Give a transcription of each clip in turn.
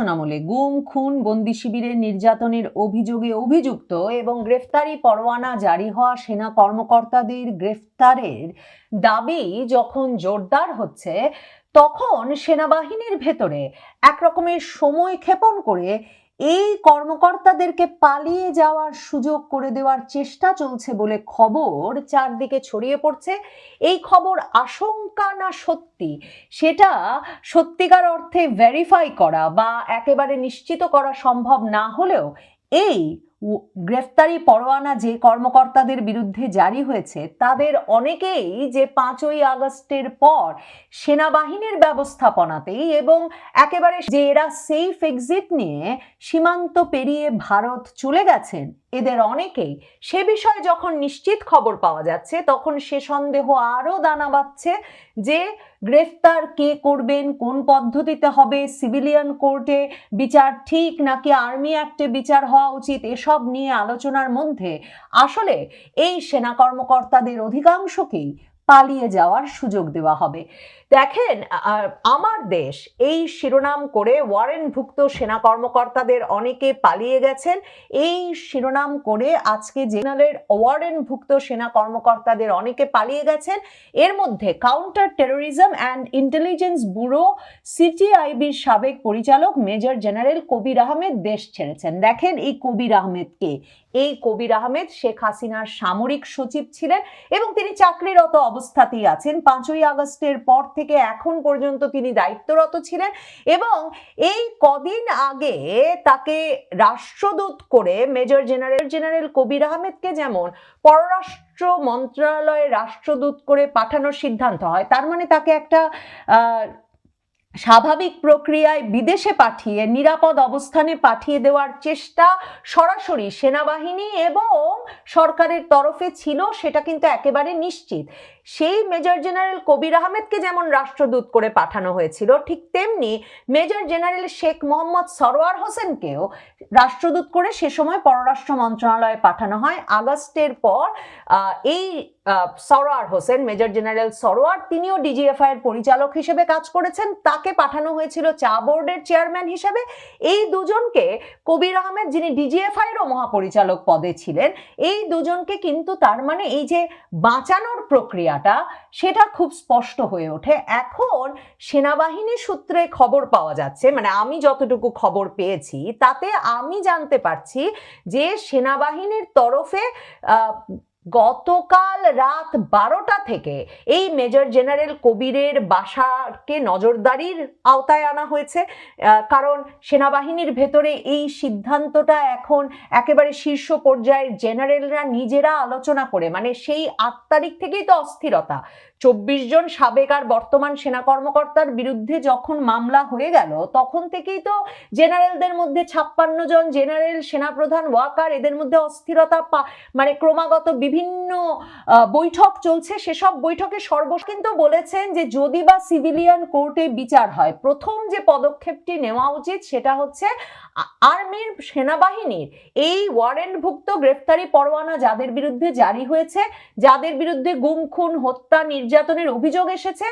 শাসনামলে গুম, খুন, বন্দি শিবিরে নির্যাতনের অভিযোগে অভিযুক্ত এবং গ্রেফতারি পরোয়ানা জারি হওয়া সেনা কর্মকর্তাদের গ্রেফতারের দাবি যখন জোরদার হচ্ছে, তখন সেনাবাহিনীর ভেতরে একরকমের সময় ক্ষেপণ করে এই কর্মকর্তাদেরকে পালিয়ে যাওয়ার সুযোগ করে দেওয়ার চেষ্টা চলছে বলে খবর চারদিকে ছড়িয়ে পড়ছে। এই খবর আশঙ্কা না সত্যি? সেটা সত্যিকার অর্থে ভেরিফাই করা বা একেবারে নিশ্চিত করা সম্ভব না হলেও এই গ্রেফতারি পরোয়ানা যে কর্মকর্তাদের বিরুদ্ধে জারি হয়েছে, তাদের অনেকেই যে পাঁচই আগস্টের পর সেনাবাহিনীর ব্যবস্থাপনাতেই এবং একেবারে যে এরা সেফ এক্সিট নিয়ে সীমান্ত পেরিয়ে ভারত চলে গেছেন, এদের অনেকেই। সে বিষয়ে যখন নিশ্চিত খবর পাওয়া যাচ্ছে, তখন সে সন্দেহ আরও দানা বাঁধছে যে গ্রেফতার কে করবেন? কোন পদ্ধতিতে হবে? সিভিলিয়ান কোর্টে বিচার ঠিক নাকি আর্মি অ্যাক্টে বিচার হওয়া উচিত? এসব নিয়ে আলোচনার মধ্যে। আসলে এই সেনা কর্মকর্তাদের অধিকাংশকেই পালিয়ে যাওয়ার সুযোগ দেওয়া হবে। দেখেন আমার দেশ, এই শিরোনাম করে ওয়ারেন্টভুক্ত সেনা কর্মকর্তাদের অনেকে পালিয়ে গেছেন। এই শিরোনাম করে আজকে জেনারেল ওয়ারেন্টভুক্ত সেনা কর্মকর্তাদের অনেকে পালিয়ে গেছেন। এর মধ্যে counter terrorism and intelligence bureau, সিটিআইবির সাবেক পরিচালক মেজর জেনারেল কবির আহমেদ দেশ ছেড়েছেন। দেখেন এই কবির আহমেদকে এই কবির আহমেদ, শেখ হাসিনার সামরিক সচিব ছিলেন এবং তিনি চাকরিরত অবস্থাতেই আছেন। পাঁচই আগস্টের পর থেকে এখন পর্যন্ত তিনি দায়িত্বরত ছিলেন এবং এই কদিন আগে তাকে রাষ্ট্রদূত করে মেজর জেনারেল জেনারেল কবির আহমেদকে যেমন পররাষ্ট্র মন্ত্রণালয়ে রাষ্ট্রদূত করে পাঠানোর সিদ্ধান্ত হয়, তার মানে তাকে একটা স্বাভাবিক প্রক্রিয়ায় বিদেশে পাঠিয়ে, নিরাপদ অবস্থানে পাঠিয়ে দেওয়ার চেষ্টা সরাসরি সেনাবাহিনী এবং সরকারের তরফে ছিল, সেটা কিন্তু একেবারে নিশ্চিত। সেই মেজর জেনারেল কবির আহমেদকে যেমন রাষ্ট্রদূত করে পাঠানো হয়েছিল, ঠিক তেমনি মেজর জেনারেল শেখ মোহাম্মদ সরোয়ার হোসেনকেও রাষ্ট্রদূত করে সে সময় পররাষ্ট্র মন্ত্রণালয়ে পাঠানো হয়। আগস্টের পর এই সরোয়ার হোসেন, মেজর জেনারেল সরোয়ার, তিনিও ডিজিএফআই এর পরিচালক হিসেবে কাজ করেছেন। তাকে পাঠানো হয়েছিল চা বোর্ডের চেয়ারম্যান হিসেবে। এই দুজনকে কবির আহমেদ, যিনি ডিজিএফআই এরও মহাপরিচালক পদে ছিলেন, এই দুজনকে কিন্তু তার মানে এই যে বাঁচানোর প্রক্রিয়াটা, সেটা খুব স্পষ্ট হয়ে ওঠে। এখন সেনাবাহিনী সূত্রে খবর পাওয়া যাচ্ছে মানে আমি যতটুকু খবর পেয়েছি, তাতে আমি জানতে পারছি যে সেনাবাহিনীর তরফে গতকাল রাত বারোটা থেকে এই মেজর জেনারেল কবিরের বাসাকে নজরদারির আওতায় আনা হয়েছে কারণ সেনাবাহিনীর ভেতরে এই সিদ্ধান্তটা এখন একেবারে শীর্ষ পর্যায়ের জেনারেলরা নিজেরা আলোচনা করে মানে সেই আট তারিখ থেকেই তো অস্থিরতা। চব্বিশ জন সাবেক আর বর্তমান সেনা কর্মকর্তার বিরুদ্ধে যখন মামলা হয়ে গেল, তখন থেকেই তো জেনারেলদের মধ্যে ছাপ্পান্ন জন জেনারেল, সেনাপ্রধান, ওয়াকার, এদের মধ্যে অস্থিরতা মানে ক্রমাগত বিভিন্ন বৈঠক চলছে, সেসব বৈঠকে সর্বশ কিন্তু বলেছেন যে যদি বা সিভিলিয়ান কোর্টে বিচার হয়, প্রথম যে পদক্ষেপটি নেওয়া উচিত সেটা হচ্ছে আর্মির সেনাবাহিনীর এই ওয়ারেন্টভুক্ত গ্রেফতারি পরোয়ানা যাদের বিরুদ্ধে জারি হয়েছে, যাদের বিরুদ্ধে গুম, খুন, হত্যা, নির্যাতনের অভিযোগ এসেছে,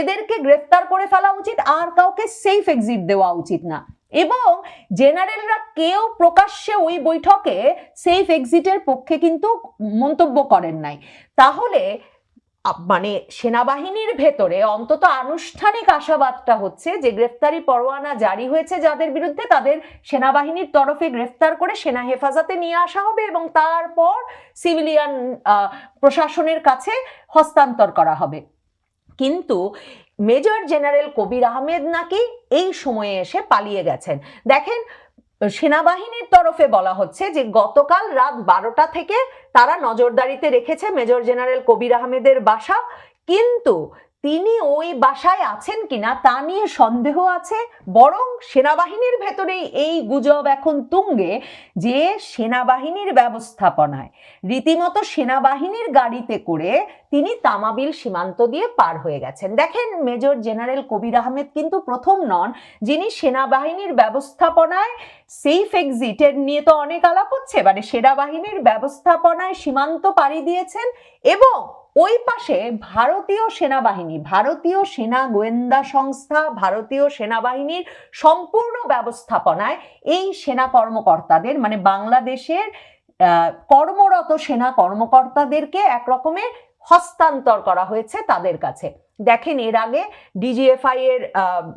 এদেরকে গ্রেফতার করে ফেলা উচিত, আর কাউকে সেফ এক্সিট দেওয়া উচিত না। এবং জেনারেলরা কেউ প্রকাশ্যে ওই বৈঠকে সেফ এক্সিটের পক্ষে কিন্তু মন্তব্য করেন নাই। তাহলে মানে সেনাবাহিনীর ভেতরে অন্তত আনুষ্ঠানিক আশাবাদটা হচ্ছে যে গ্রেফতারি পরোয়ানা জারি হয়েছে যাদের বিরুদ্ধে তাদের সেনাবাহিনীর তরফে গ্রেফতার করে সেনা হেফাজতে নিয়ে আসা হবে এবং তারপর সিভিলিয়ান প্রশাসনের কাছে হস্তান্তর করা হবে। কিন্তু মেজর জেনারেল কবির আহমেদ নাকি এই সময়ে এসে পালিয়ে গেছেন। দেখেন, সেনাবাহিনীর তরফে বলা হচ্ছে যে গতকাল রাত বারোটা থেকে তারা নজরদারিতে রেখেছে মেজর জেনারেল কবির আহমেদের বাসা। কিন্তু তিনি ওই বাসায় আছেন কিনা তা নিয়ে সন্দেহ আছে, বরং সেনাবাহিনীর ভেতরেই এই গুজব এখন তুঙ্গে যে সেনাবাহিনীর ব্যবস্থাপনায়। রীতিমতো সেনাবাহিনীর গাড়িতে করে তিনি তামাবিল সীমান্ত দিয়ে পার হয়ে গেছেন। দেখেন, মেজর জেনারেল কবির আহমেদ কিন্তু প্রথম নন, যিনি সেনাবাহিনীর ব্যবস্থাপনায় সেফ এক্সিটের নিয়ে তো অনেক আলাপ হচ্ছে মানে সেনাবাহিনীর ব্যবস্থাপনায় সীমান্ত পাড়ি দিয়েছেন এবং ওই পাশে ভারতীয় সেনাবাহিনী, ভারতীয় সেনা গোয়েন্দা সংস্থা, ভারতীয় সেনাবাহিনীর সম্পূর্ণ ব্যবস্থাপনায় এই সেনা কর্মকর্তাদের মানে বাংলাদেশের কর্মরত সেনা কর্মকর্তাদেরকে এক রকমের হস্তান্তর করা হয়েছে তাদের কাছে। দেখেন, এর আগে ডিজিএফআই এর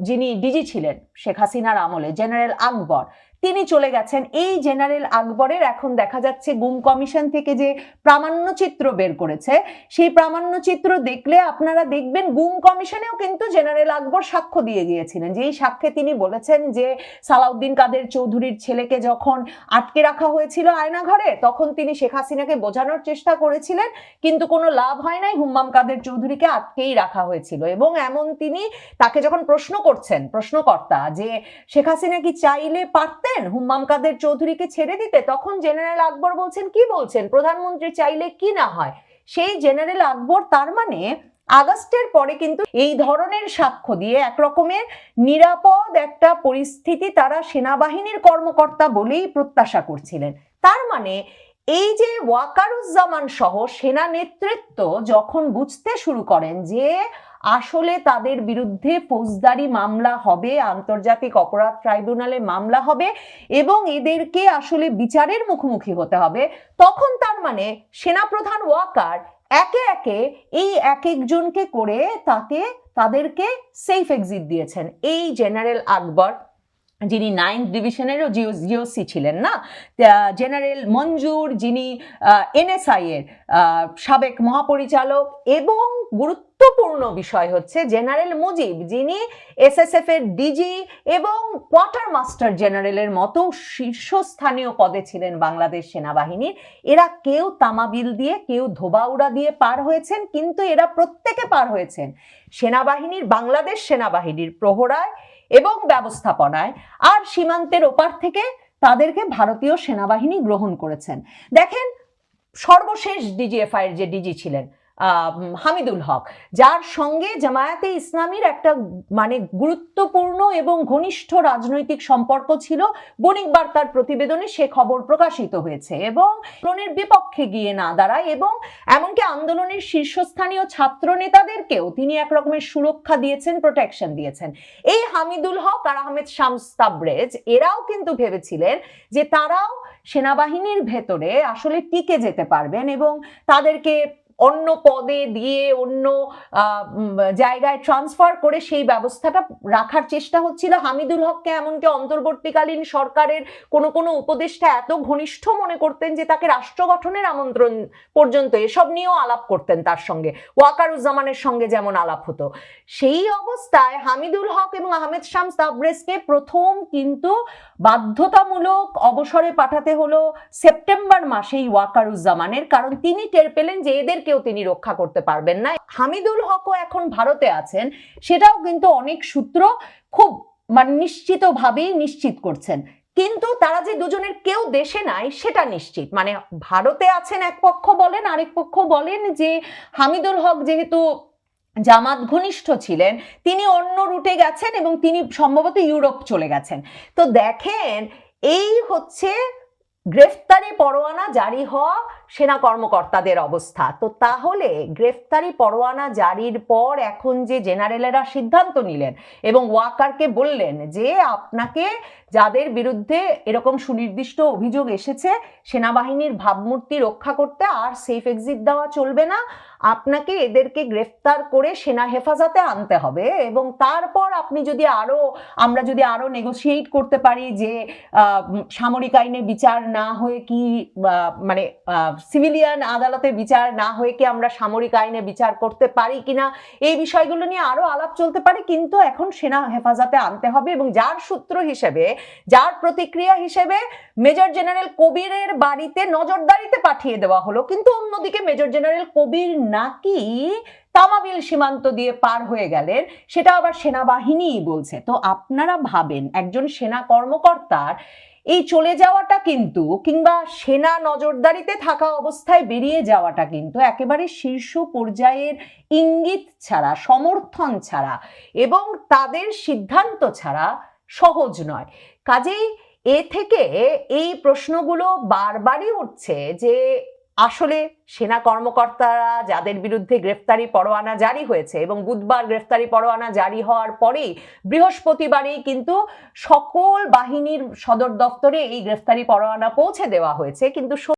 যিনি ডিজি ছিলেন, শেখ হাসিনার আমলে, জেনারেল আকবর তিনি চলে গেছেন। এই জেনারেল আকবরের এখন দেখা যাচ্ছে গুম কমিশন থেকে যে প্রামাণ্য চিত্র বের করেছে, সেই প্রামাণ্য চিত্র দেখলে আপনারা দেখবেন গুম কমিশনেও কিন্তু জেনারেল আকবর সাক্ষ্য দিয়ে গিয়েছিলেন। যে এই সাক্ষ্যে তিনি বলেছেন যে সালাউদ্দিন কাদের চৌধুরীর ছেলেকে যখন আটকে রাখা হয়েছিল আয়নাঘরে, তখন তিনি শেখ হাসিনাকে বোঝানোর চেষ্টা করেছিলেন, কিন্তু কোনো লাভ হয় নাই হুম্মাম কাদের চৌধুরীকে আটকেই রাখা হয়েছিল। এবং এমন তিনি তাকে যখন প্রশ্ন করছেন, প্রশ্নকর্তা, যে শেখ হাসিনা কি চাইলে পারতেন হুম্মাম কাদের চৌধুরীকে ছেড়ে দিতে? তখন জেনারেল আকবর বলছেন, কি বলছেন? প্রধানমন্ত্রী চাইলে কি না হয়? সেই জেনারেল আকবর তার মানে আগস্টের পরে কিন্তু এই ধরনের সাক্ষ্য দিয়ে এক রকমের নিরাপদ একটা পরিস্থিতি তারা সেনাবাহিনীর কর্মকর্তা বলেই প্রত্যাশা করছিলেন। তার মানে এই যে ওয়াকারুজ্জামান সহ সেনা নেতৃত্ব যখন বুঝতে শুরু করেন যে আসলে তাদের বিরুদ্ধে ফৌজদারি মামলা হবে, আন্তর্জাতিক অপরাধ ট্রাইব্যুনালে মামলা হবে এবং এদেরকে আসলে বিচারের মুখোমুখি হতে হবে। তখন তার মানে সেনাপ্রধান ওয়াকার একে একে এই এক একজনকে করে তাকে, তাদেরকে সেফ এক্সিট দিয়েছেন। এই জেনারেল আকবর, যিনি নাইন্থ ডিভিশনেরও জিও, জিওসি ছিলেন না জেনারেল মঞ্জুর যিনি এনএসআই এর সাবেক মহাপরিচালক এবং গুরুত্বপূর্ণ বিষয় হচ্ছে জেনারেল মুজিব, যিনি এসএসএফ এর ডিজি এবং কোয়ার্টার মাস্টার জেনারেলের মতো শীর্ষস্থানীয় পদে ছিলেন বাংলাদেশ সেনাবাহিনীর। এরা কেউ তামাবিল দিয়ে, কেউ ধোবাউড়া দিয়ে পার হয়েছেন, কিন্তু এরা প্রত্যেকে পার হয়েছেন সেনাবাহিনীর, বাংলাদেশ সেনাবাহিনীর প্রহরায় এবং ব্যবস্থাপনায়। আর সীমান্তের ওপার থেকে তাদেরকে ভারতীয় সেনাবাহিনী গ্রহণ করেছেন। দেখেন, সর্বশেষ ডিজিএফআই এর যে ডিজি ছিলেন হামিদুল হক, যার সঙ্গে জামায়াতে ইসলামীর একটা মানে গুরুত্বপূর্ণ এবং ঘনিষ্ঠ রাজনৈতিক সম্পর্ক ছিল। বণিক বার্তার প্রতিবেদনে সে খবর প্রকাশিত হয়েছে এবং আন্দোলনের বিপক্ষে গিয়ে না দাঁড়ায় এবং এমনকি আন্দোলনের শীর্ষস্থানীয় ছাত্র নেতাদেরকেও তিনি এক রকমের সুরক্ষা দিয়েছেন প্রোটেকশন দিয়েছেন। এই হামিদুল হক আর আহমেদ শামস তাবরেজ, এরাও কিন্তু ভেবেছিলেন যে তারাও সেনাবাহিনীর ভেতরে আসলে টিকে যেতে পারবেন এবং তাদেরকে অন্য পদে দিয়ে অন্য জায়গায় ট্রান্সফার করে সেই ব্যবস্থাটা রাখার চেষ্টা হচ্ছিল। হামিদুল হককে এমনকি অন্তর্বর্তীকালীন সরকারের কোনো কোনো উপদেষ্টা এত ঘনিষ্ঠ মনে করতেন যে তাকে রাষ্ট্র গঠনের আমন্ত্রণ পর্যন্ত এসব নিয়েও আলাপ করতেন তার সঙ্গে। ওয়াকারুজ্জামানের সঙ্গে যেমন আলাপ হতো। সেই অবস্থায় হামিদুল হক এবং আহমেদ শাম তাবরেজকে প্রথম কিন্তু বাধ্যতামূলক অবসরে পাঠাতে হলো সেপ্টেম্বর মাসেই ওয়াকারুজ্জামানের, কারণ তিনি টের পেলেন যে এদেরকেও তিনি রক্ষা করতে পারবেন না। হামিদুল হকও এখন ভারতে আছেন, সেটাও কিন্তু অনেক সূত্র খুব মানে নিশ্চিতভাবেই নিশ্চিত করছেন। কিন্তু তারা যে দুজনের কেউ দেশে নাই, সেটা নিশ্চিত। মানে ভারতে আছেন এক পক্ষ বলেন, আরেক পক্ষ বলেন যে হামিদুল হক যেহেতু জামাত ঘনিষ্ঠ ছিলেন, তিনি অন্য রুটে গেছেন এবং তিনি সম্ভবত ইউরোপ চলে গেছেন। তো দেখেন, এই হচ্ছে গ্রেফতারি পরোয়ানা জারি হওয়া সেনা কর্মকর্তাদের অবস্থা। তো তাহলে গ্রেফতারি পরোয়ানা জারির পর এখন যে জেনারেলেরা সিদ্ধান্ত নিলেন এবং ওয়াকারকে বললেন যে আপনাকে যাদের বিরুদ্ধে এরকম সুনির্দিষ্ট অভিযোগ এসেছে, সেনাবাহিনীর ভাবমূর্তি রক্ষা করতে আর সেফ এক্সিট দেওয়া চলবে না। আপনাকে এদেরকে গ্রেফতার করে সেনা হেফাজতে আনতে হবে এবং তারপর আপনি যদি আরও আমরা যদি আরও নেগোসিয়েট করতে পারি যে সামরিক আইনে বিচার না হয়ে কি মানে সিভিলিয়ান আদালতে বিচার না হয়ে কি আমরা সামরিক আইনে বিচার করতে পারি কিনা, এই বিষয়গুলো নিয়ে আরও আলাপ চলতে পারে, কিন্তু এখন সেনা হেফাজতে আনতে হবে এবং যার সূত্র হিসেবে, যার প্রতিক্রিয়া হিসেবে মেজর জেনারেল কবিরের বাড়িতে নজরদারিতে পাঠিয়ে দেওয়া হলো, কিন্তু অন্যদিকে মেজর জেনারেল কবির নাকি তামাবিল সীমান্ত দিয়ে পার হয়ে গেলেন, সেটা আবার সেনাবাহিনীই বলছে। তো আপনারা ভাবেন, একজন সেনা কর্মকর্তার এই চলে যাওয়াটা কিন্তু কিংবা সেনা নজরদারিতে থাকা অবস্থায় বেরিয়ে যাওয়াটা কিন্তু একেবারে শীর্ষ পর্যায়ের ইঙ্গিত ছাড়া, সমর্থন ছাড়া এবং তাদের সিদ্ধান্ত ছাড়া সহজ নয়। কাজেই এ থেকে এই প্রশ্নগুলো বারবারই উঠছে যে আসলে সেনা কর্মকর্তারা যাদের বিরুদ্ধে গ্রেফতারি পরোয়ানা জারি হয়েছে এবং বুধবার গ্রেফতারি পরোয়ানা জারি হওয়ার পরেই বৃহস্পতিবারেই কিন্তু সকল বাহিনীর সদর দপ্তরে এই গ্রেফতারি পরোয়ানা পৌঁছে দেওয়া হয়েছে। কিন্তু